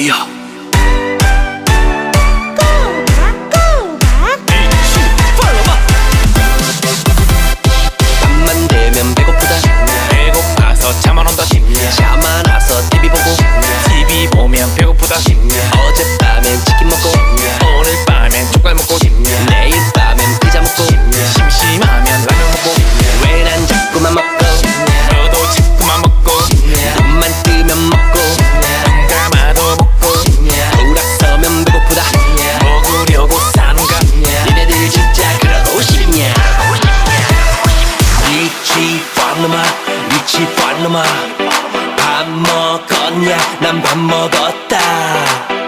할렐루야. 밤만 되면 배고프다. 배고파서 잠안 온다. 잠안 와서 TV 보고 TV 보면 배고프다. 리치 펀 놈아. 밥 먹었냐? 난 밥 먹었다